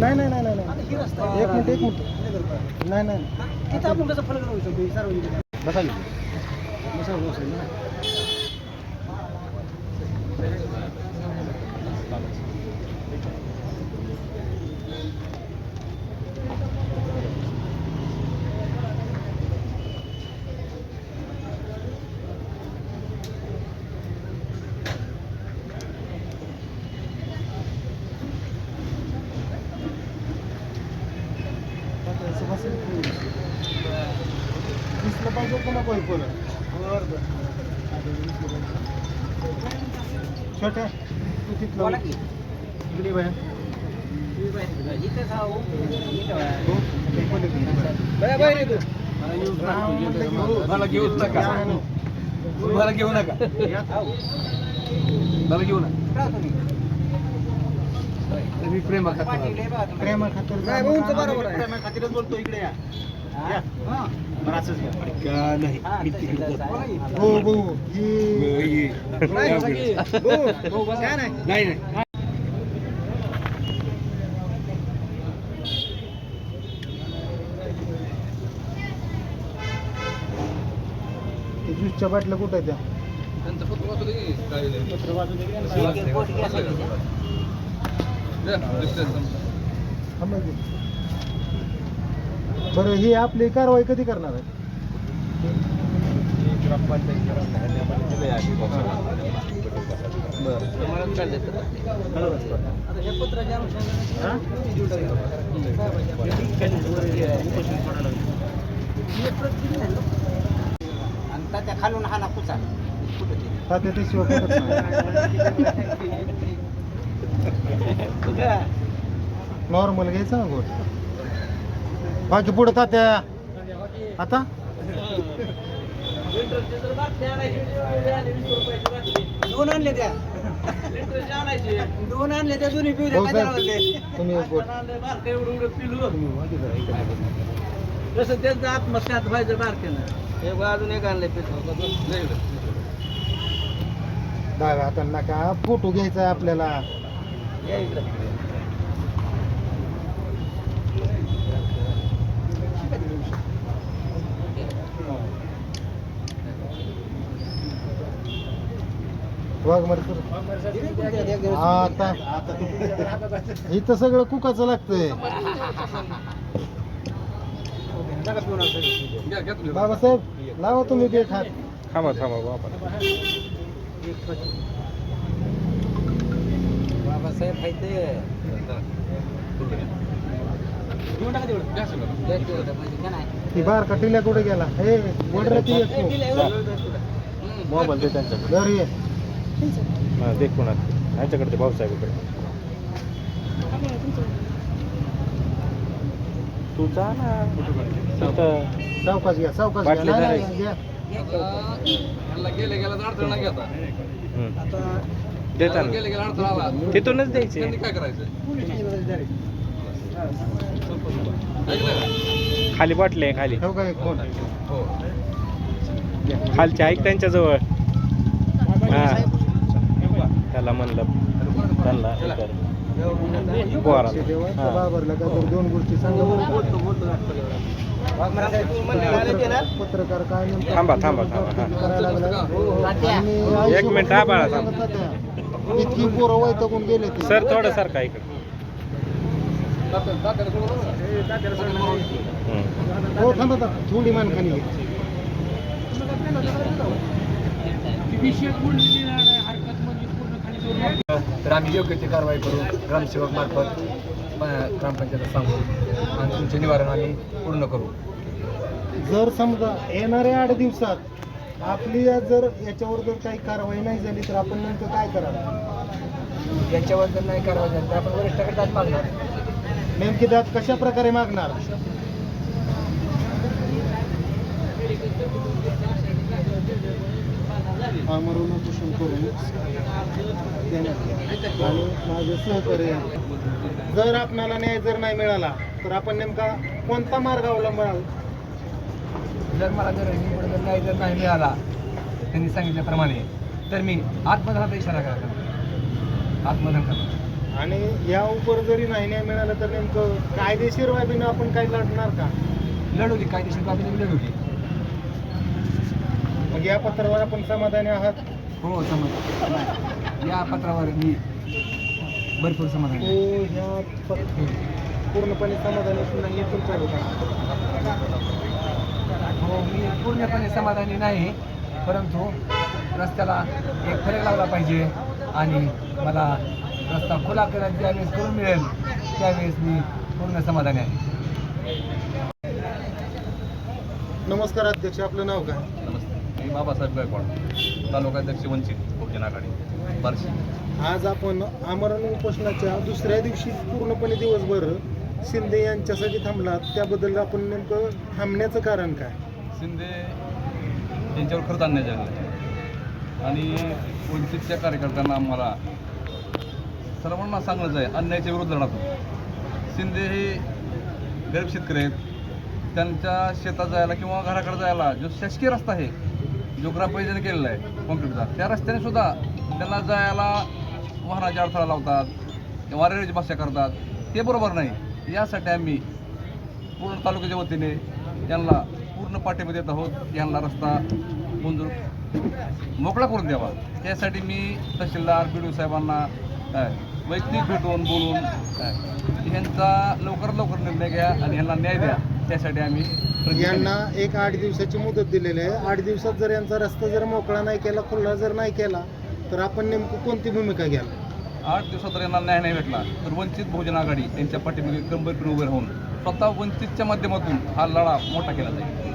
नाही नाही नाही नाही नाही. एक मिनिट एक मिनिट. नाही नाही. बसा की. वीसला पाहिजे का नको आहे पोरं? छोट्या तू तिथलं बोला की. इकडे ये बाहेर. हो, ते कोणी घेऊन जा. हा, म्हटलं की हो. मला घेऊच नका. मला घेऊ नका. मला घेऊ नका मी प्रेमा खातो प्रेमा खातर नाही, भाऊंचं बरोबर आहे. प्रेमा खातीरच बोलतो इकडे या. या. बरं, असंच घ्या. का नाही? मी तिकडे जातो. हो. भाऊ ही. काय नाही नाही. ज्यूसच्या बाटल्या कुठं आहेत त्या पत्र वाजू दे की नाही? थांबा की. बरं ही आपली कारवाई कधी करणार आहे? हा? आणि त्याच्या खालून हा ना कुचा तात्या ते शिवाय. नॉर्मल घ्यायचं ना गोड? बाकी पुढं तात्या? आता? दोन आणले त्या. दोन आणले त्या दोन्ही पिऊ जसं त्यांचं आत्मसात व्हायचं बारकेनं एक अजून एक आणले डाव्या हातांना का फोटो घ्यायचा आहे आपल्याला. आता. इथं सगळं कुकाचं लागतंय. बाबासाहेब लावा तुम्ही बेट हात. थांबा थांबा बाबा. बाबासाहेब आहे ते. ती बार कटिल्या कुठे गेला? हे ती एक मोबाईल दे त्यांच्याकडे. घरी ये. हा, दे कोणा यांच्याकडे ते भाऊसाहेबाकडे तू जा ना. तिथं. सावकाश घ्या सावकाश घ्या. धरायची. नाही, घ्या. हम्म. देता ना तिथूनच द्यायचे. खाली बाटली आहे खाली. फोन? खालचे ऐक त्यांच्याजवळ. हा. त्याला म्हणलं. त्यांना हे हा. दोन गोष्टी सांगा पत्र- पत्रकार काय म्हणतात? थांबा, थांबा, थांबा, हा. एक मिनिट, हा, बाळा, थांब. इतकी पोरं वैतागून गेले ते सर थोडं सर का इकडं. हो थांबा थांबा. थोडी मान खाली घे. तर आम्ही योग्य ती कारवाई करू ग्रामसेवक मार्फत ग्रामपंचायत सांगू आणि तुमचे निवारण आम्ही पूर्ण करू जर समजा येणाऱ्या आठ दिवसात आपली या जर याच्यावर जर काही कारवाई नाही झाली तर आपण नेमकं काय करावं? यांच्यावर जर नाही कारवाई झाली तर आपण वरिष्ठाकडे जात मागणार. नेमकी त्यात कशा प्रकारे मागणार? आमरण उपोषण करून देण्यात येईल. आणि माझे सहकार्य जर आपणाला न्याय जर नाही मिळाला तर आपण नेमका कोणता मार्ग अवलंबावा जर मला जर जर नाही जर नाही मिळाला त्यांनी सांगितल्याप्रमाणे तर मी आत्मघाताचा इशारा करा. आत्मदान करणार आणि या उपर जरी नाही मिळालं तर नेमकं कायदेशीर बाबीनं आपण काय लढणार का? लढवली कायदेशीर बाबीने लढवली मग या पत्रावर आपण समाधानी आहात? हो समज या पत्रावर मी भरपूर समाधान. ह्या पत्र पूर्णपणे समाधानी नाही तुमच्या हो मी पूर्णपणे समाधानी नाही परंतु रस्त्याला एक फरक लावला पाहिजे आणि मला रस्ता खुला करत ज्यावेळेस करून मिळेल त्यावेळेस मी पूर्ण समाधानी आहे. नमस्कार अध्यक्ष आपलं नाव काय? नमस्ते. मी बाबासाहेब गायकवाड तालुकाध्यक्ष वंचित बहुजन आघाडी बार्शी. आज आपण आमरण उपोषणाच्या दुसऱ्या दिवशी पूर्णपणे दिवसभर शिंदे यांच्यासाठी थांबलात. त्याबद्दल आपण नेमकं थांबण्याचं कारण काय? शिंदे यांच्यावर खरंच अन्याय झालं आणि वंचितच्या कार्यकर्त्यांना आम्हाला सर्वांना सांगणंच आहे अन्यायाच्या विरुद्ध लढतो शिंदे हे गरीब शेतकरी आहेत. त्यांच्या शेतात जायला किंवा घराकडे जायला जो शासकीय रस्ता आहे जो ग्रामपंचायतीने केलेला आहे कॉन्क्रीटचा त्या रस्त्याने सुद्धा त्यांना जायला वाहनाच्या अडथळा लावतात किंवा रेल्वेची भाषा करतात. ते बरोबर नाही. यासाठी आम्ही पूर्ण तालुक्याच्या वतीने त्यांना पूर्ण पाठिंबा देत आहोत. यांना रस्ता मंजूर मोकळा करून द्यावा. त्यासाठी मी तहसीलदार बी डी साहेबांना वैयक्तिक भेटून बोलून ह्यांचा लवकरात लवकर निर्णय घ्या आणि ह्यांना न्याय द्या. त्यासाठी आम्ही यांना एक आठ दिवसाची मुदत दिलेली आहे. आठ दिवसात जर यांचा रस्ता जर मोकळा नाही केला खुला जर नाही केला तर आपण नेमकं कोणती भूमिका घ्याल? आठ दिवसात जर यांना न्याय नाही भेटला तर वंचित बहुजन आघाडी यांच्या पाठीमागे कंबर उभे राहून स्वतः वंचितच्या माध्यमातून हा लढा मोठा केला जाईल.